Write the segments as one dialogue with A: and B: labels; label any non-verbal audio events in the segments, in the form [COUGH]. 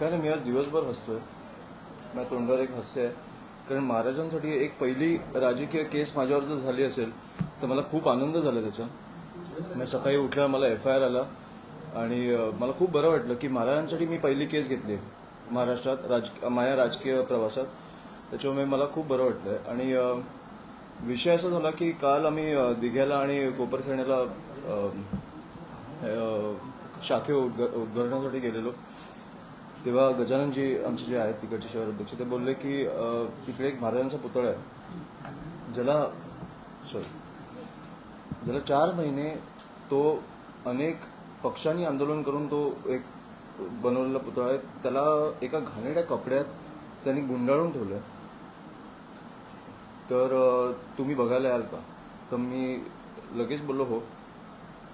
A: काय नाही मी आज दिवसभर हसतोय. माझ्या तोंडावर एक हास्य आहे. कारण महाराजांसाठी एक पहिली राजकीय केस माझ्यावर जर झाली असेल तर मला खूप आनंद झाला त्याचा. मी सकाळी उठल्यावर मला एफ आय आर आला आणि मला खूप बरं वाटलं की महाराजांसाठी मी पहिली केस घेतली आहे महाराष्ट्रात राज माझ्या राजकीय प्रवासात. त्याच्यामुळे मला खूप बरं वाटलं आणि विषय असा झाला की काल आम्ही दिघ्याला आणि कोपरखेण्याला शाखे उद्घ उद्घाटनासाठी गेलेलो. तेव्हा गजाननजी आमचे जे आहेत तिकडचे शहर अध्यक्ष ते बोलले की तिकडे एक महाराजांचा पुतळा आहे. ज्याला सॉरी ज्याला चार महिने तो अनेक पक्षांनी आंदोलन करून तो एक बनवलेला पुतळा आहे. त्याला एका घाणेरड्या कपड्यात त्यांनी गुंडाळून ठेवलं तर तुम्ही बघायला याल का? तर मी लगेच बोललो हो.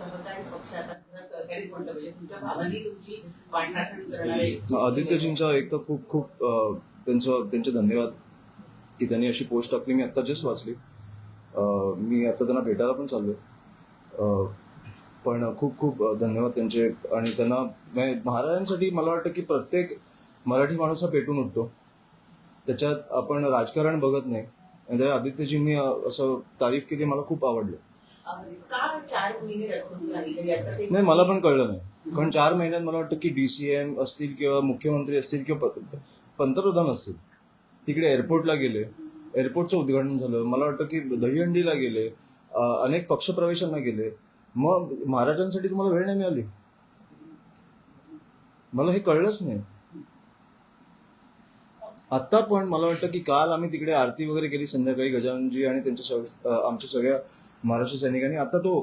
B: सहकारी पक्षात सहकारीच तुमच्या तुमची करणारे.
A: आदित्यजींचा एक तर खूप खूप त्यांचं त्यांचे धन्यवाद की त्यांनी अशी पोस्ट टाकली. मी आत्ता जस्ट वाचली. मी आता त्यांना भेटायला पण चाललोय. पण खूप खूप धन्यवाद त्यांचे. आणि त्यांना म्हणजे महाराजांसाठी मला वाटतं की प्रत्येक मराठी माणूस हा पेटून उठतो. त्याच्यात आपण राजकारण बघत नाही. आणि त्या आदित्यजींनी असं तारीफ केली मला खूप आवडलं.
B: का चार महिने याचं ते?
A: नाही मला पण कळलं नाही. कारण चार महिन्यात मला वाटतं की डीसीएम असतील किंवा मुख्यमंत्री असतील किंवा प- पंतप्रधान असतील. तिकडे एअरपोर्टला गेले. एअरपोर्टचं उद्घाटन झालं. मला वाटतं की दहीहंडीला गेले. अनेक अनेक पक्षप्रवेशांना गेले. मग महाराजांसाठी तुम्हाला वेळ नाही मिळाली? मला हे कळलंच नाही. आत्ता पण मला वाटतं की काल आम्ही तिकडे आरती वगैरे केली संध्याकाळी गजाननजी आणि त्यांच्या सग- आमच्या सगळ्या महाराष्ट्र सैनिकांनी. आता तो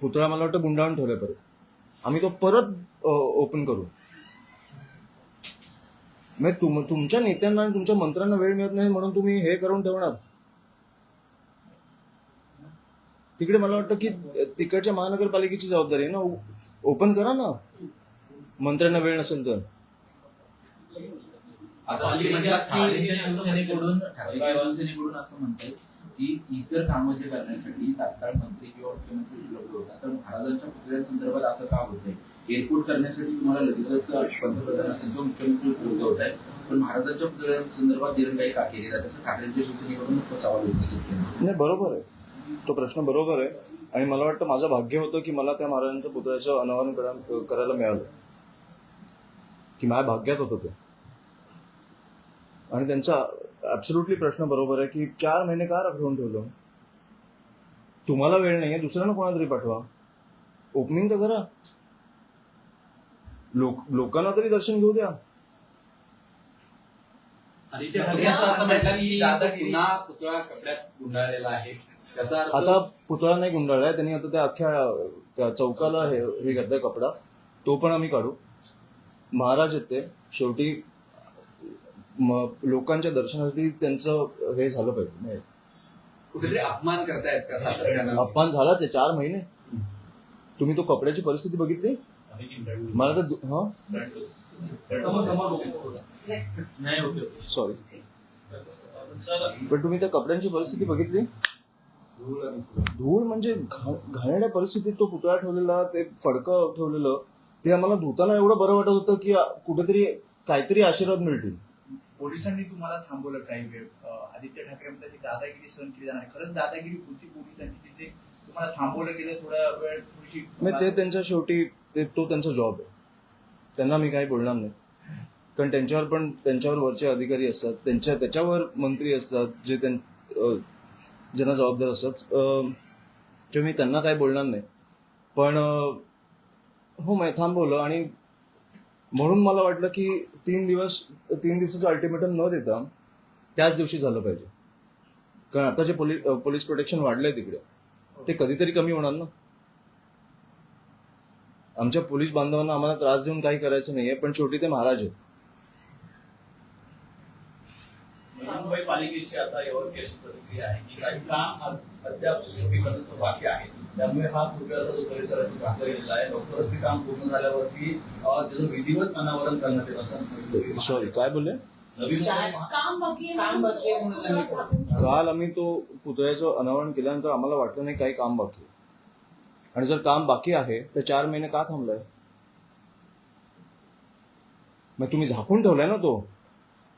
A: पुतळा मला वाटतं गुंडाळून ठेवला परत. आम्ही तो परत ओपन करू. म्हणजे तुम तुमच्या नेत्यांना आणि तुमच्या मंत्र्यांना वेळ मिळत नाही म्हणून तुम्ही हे करून ठेवणार. तिकडे मला वाटतं की तिकडच्या महानगरपालिकेची जबाबदारी आहे ना? ओपन करा ना. मंत्र्यांना वेळ नसेल तर.
C: आता शिवसेनेकडून शिवसेनेकडून असं म्हणतात की इतर कामं जे करण्यासाठी तात्काळ मंत्री किंवा मुख्यमंत्री उपलब्ध होतात. तर महाराजांच्या पुतळ्यासंदर्भात असं का होतंय? एअरपोर्ट करण्यासाठी तुम्हाला लगेचच पंतप्रधान असेल किंवा मुख्यमंत्री उपलब्ध होत आहे पण महाराजांच्या पुतळ्यांसंदर्भात दिरंगाई का केली? जाते असं ठाकरेंच्या शिवसेनेकडून सवाल उपस्थित केला.
A: नाही बरोबर आहे. तो प्रश्न बरोबर आहे. आणि मला वाटतं माझं भाग्य होतं की मला त्या महाराजांच्या पुतळ्याचं अनावरण करा- करायला मिळालं. की माझ्या भाग्यात होतं ते. आणि त्यांचा ऍब्सोल्युटली प्रश्न बरोबर आहे की चार महिने का राखून ठेवलं? तुम्हाला वेळ नाहीये दुसऱ्यांना कोणा तरी पाठवा. ओपनिंग तर करा. लोक लोकांना तरी दर्शन घेऊ द्या.
C: आहे.
A: आता पुतळा नाही गुंडाळलाय त्यांनी आता त्या अख्ख्या त्या चौकाला हे घातलाय कपडा. तो पण आम्ही काढू. महाराज आहेत ते. शेवटी लोकांच्या दर्शनासाठी त्यांचं हे झालं पाहिजे नाही,
D: कुठेतरी अपमान करतायत का सातत्यानं
A: अपमान झालाच आहे चार महिने. तुम्ही तो कपड्याची परिस्थिती बघितली? मला तर हा? सॉरी पण तुम्ही त्या कपड्यांची परिस्थिती बघितली? धूळ म्हणजे घा- घाणेरड्या परिस्थितीत तो पुतळा ठेवलेला ते फडकं ठेवलेलं ते आम्हाला धुताना एवढं बरं वाटत होतं की कुठेतरी काहीतरी आशीर्वाद मिळतील.
E: पोलिसांनी तुम्हाला थांबवलं काही वेळ. आदित्य ठाकरे म्हणतात की दादागिरी सहन केली जाणार खरंच दादागिरी होती पोलिसांची तिथे. तुम्हाला थांबवलं गेलं थोडा वेळ थोडीशी
A: नाही ते त्यांच्या शेवटी ते तो त्यांचा जॉब आहे. त्यांना मी काही बोलणार नाही. कारण त्यांच्यावर पण त्यांच्यावर वरचे अधिकारी असतात. त्यांच्या त्याच्यावर मंत्री असतात. जे त्यां ज्यांना जबाबदार असतात. ते मी त्यांना काय बोलणार नाही. पण हो मी थांबवलं आणि म्हणून मला वाटलं की तीन दिवस तीन दिवसाचं अल्टिमेटम न देता त्याच दिवशी झालं पाहिजे. कारण आता जे पोलीस पोलीस प्रोटेक्शन वाढलंय तिकडे ते कधीतरी कमी होणार ना? आमच्या पोलीस बांधवांना आम्हाला त्रास देऊन काही करायचं नाहीये पण शेवटी ते महाराज आहेत.
F: मुंबई पालिकेची आता यावर अशी प्रतिक्रिया आहे की काही काम अद्याप सुशोभीकरणाचं बाकी आहे. त्यामुळे हा पूर्वीचा जो परिसरात घातला गेलेला आहे. लवकरच ते काम पूर्ण झाल्यावरती अ, त्याचं विधिवत अनावरण करण्यात येईल असं
A: सॉरी काय बोलले?
G: आहे
B: आहे
A: काल आम्ही तो पुतळ्याचं अनावरण केल्यानंतर आम्हाला वाटलं नाही काही काम बाकी आहे. आणि जर काम बाकी आहे तर चार महिने का थांबलाय? मग तुम्ही झाकून ठेवलाय ना तो.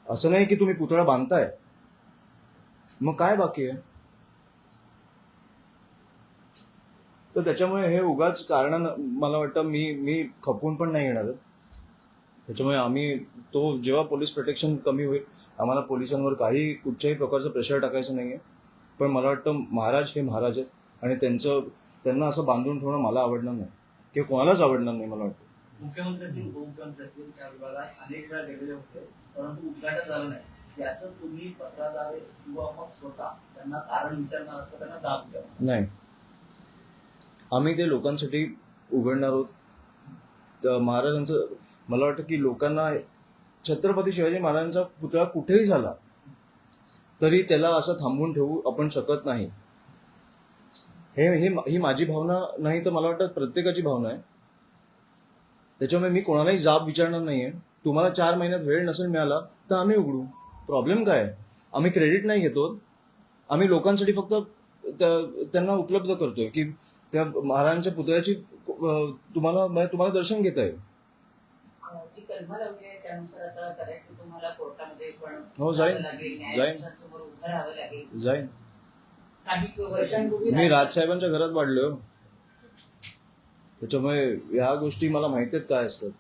A: असं नाही की तुम्ही पुतळा बांधताय. मग काय बाकी आहे? तर त्याच्यामुळे हे उगाच कारण मला वाटतं मी मी खपून पण नाही येणार. त्याच्यामुळे आम्ही तो जेव्हा पोलीस प्रोटेक्शन कमी होईल आम्हाला पोलिसांवर काही कुठच्याही प्रकारचं प्रेशर टाकायचं नाहीये. पण मला वाटतं महाराज हे महाराज आहेत आणि त्यांचं त्यांना असं बांधून ठेवणं मला आवडणार नाही. किंवा कोणालाच आवडणार नाही मला वाटतं.
E: मुख्यमंत्री असतील उपमुख्यमंत्री त्या विभागात गेलेले होते परंतु उद्घाटन झालं नाही. याचं तुम्ही पत्राद्वारे किंवा मग स्वतः त्यांना कारण विचारणार त्यांना जाब विचारणार
A: नाही. आम्ही ते लोकांसाठी उघडणार आहोत. तर महाराजांचं मला वाटतं की लोकांना छत्रपती शिवाजी महाराजांचा पुतळा कुठेही झाला तरी त्याला असं थांबवून ठेवू आपण शकत नाही. हे ही ही माझी भावना नाही तर मला वाटतं प्रत्येकाची भावना आहे. त्याच्यामुळे मी कोणालाही जाब विचारणार नाहीये. तुम्हाला चार महिन्यात वेळ नसेल मिळाला तर आम्ही उघडू. प्रॉब्लेम काय आहे? आम्ही क्रेडिट नाही घेतो आम्ही लोकांसाठी फक्त त्यांना उपलब्ध करतोय की त्या महाराजांच्या पुतळ्याची तुम्हाला म्हणजे तुम्हाला दर्शन घेता येईल.
B: आहे त्यानुसार आता कदाचित तुम्हाला कोर्टामध्ये पण
A: हो, जाईन. जाईन. जाईन. मी राजसाहेबांच्या घरात वाढलोय हो. त्याच्यामुळे ह्या गोष्टी मला माहिती आहेत काय असतात.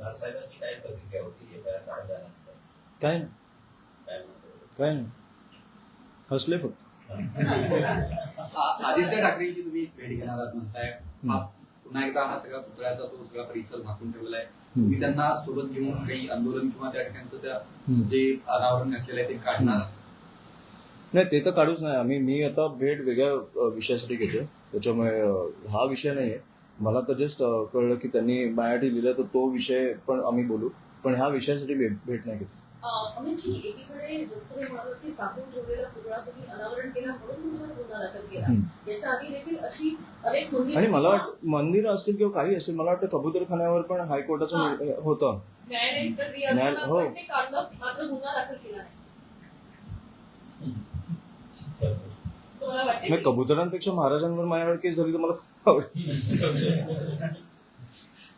H: राजसाहेबांची काय
A: काय नाही. हसले फक्त.
D: आदित्य ठाकरेंची तुम्ही भेट घेणार आहात म्हणताय. हा पुन्हा एकदा हा सगळा पुतळ्याचा तो सगळा परिसर झाकून ठेवलाय. तुम्ही त्यांना सोबत घेऊन काही आंदोलन किंवा त्या ठिकाणचं त्या जे अनावरण घातलेलं आहे ते काढणार आहात?
A: नाही ते तर काढूच नाही. आम्ही मी आता भेट वेगळ्या विषयासाठी घेतोय. त्याच्यामुळे हा विषय नाही आहे मला तर जस्ट कळलं की त्यांनी माझ्यासाठी लिहिलं तर तो विषय पण आम्ही बोलू. पण ह्या विषयासाठी भेट भेट नाही घेतली.
G: अमितजी एकीकडे जसं झाकून ठेवलेला पुतळा तुम्ही अनावरण केला म्हणून तुमच्यावर गुन्हा दाखल केला. याच्या आधी देखील अशी अनेक
A: आणि मला वाट मंदिर असतील किंवा काही असेल मला वाटतं कबुतरखान्यावर पण हायकोर्टाचं
G: हा.
A: निर्णय होतं
G: न्यायालयीन प्रक्रिया
A: न्याय-
G: असताना
A: हो.
G: पण ते काढलं मात्र गुन्हा दाखल केला नाही तुम्हाला वाटते
A: नाही
G: की-
A: कबुतरांपेक्षा महाराजांवर माझ्यावर केस झाली तर मला आवडेल [LAUGHS]